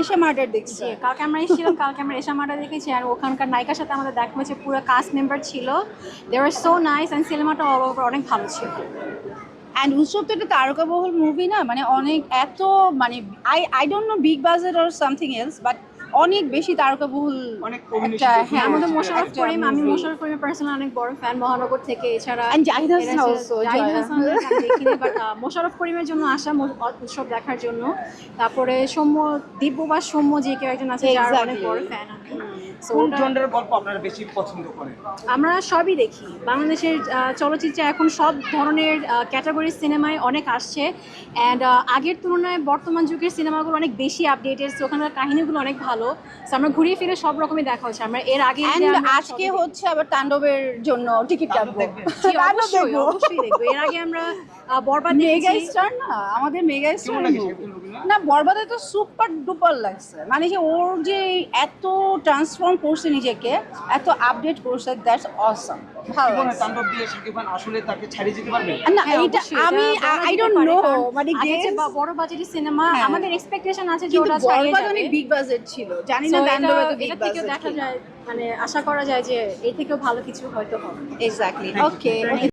এশা murder দেখছি। কালকে আমরা এসেছিলাম কালকে আমরা এশা মার্ডার দেখেছি। আর ওখানকার নায়িকার সাথে আমাদের দেখা হয়েছে পুরো কাস্ট মেম্বার ছিল। They are so nice and সিনেমাটা অল ওভার অনেক ভালো ছিল। অ্যান্ড উৎসব তো একটা তারকাবহুল মুভি না? মানে অনেক এত মানে I I don't know big budget or something else but অনেক বেশি তারকা বহুল একটা হ্যাঁ আমাদের হ্যাঁ, মোশাররফ করিম আমি। মোশাররফ করিমের পার্সোনাল অনেক বড় ফ্যান মহানগর থেকে এছাড়া মোশারফ জাহিদ হাসান এরা জাহিদ হাসান দেখিনি বাট মোশাররফ করিমের জন্য আসা উৎসব দেখার জন্য। তারপরে সৌম্য দিব্য বা সৌম্য যে কেউ একজন আছে যার অনেক বড় ফ্যান আমি। কোন গল্প আপনারা বেশি পছন্দ করেন? আমরা সবই দেখি। বাংলাদেশের চলচ্চিত্রে এখন সব ধরনের ক্যাটাগরির সিনেমায় অনেক আসছে। অ্যান্ড আগের তুলনায় বর্তমান যুগের সিনেমাগুলো অনেক বেশি আপডেটেড ওখানকার কাহিনীগুলো অনেক ভালো। আমরা ঘুরিয়ে ফিরে সব রকমই দেখা হচ্ছে। আমরা এর আগে আজকে হচ্ছে আবার তাণ্ডবের জন্য টিকিট কাটবো। দেখবেন? অবশ্যই অবশ্যই দেখব। এর আগে আমরা বরবাদ মেগা স্টার না? আমাদের মেগা স্টার? না বরবাদে তো সুপার ডুপার লাগছে। মানে যে ওর যে এত ট্রান্সফর্ম করছে নিজেকে এত আপডেট করছে দ্যাটস অসম ভালো তাণ্ডব দিয়ে শাকিব খান আসলে তাকে ছাড়িয়ে যেতে পারবে? না এটা আমি আই ডোন্ট নো মানে বড় বাজেটের সিনেমা হ্যাঁ। আমাদের এক্সপেকটেশন আছে যে কিন্তু ওটা ছাড়িয়ে যাবে। বিগ বাজেট ছিল। জানি না এটা- তাণ্ডবে এটা থেকেও দেখা যায়। মানে আশা করা যায় যে এই থেকেও ভালো কিছু হয়তো হবে। এক্স্যাক্টলি ওকে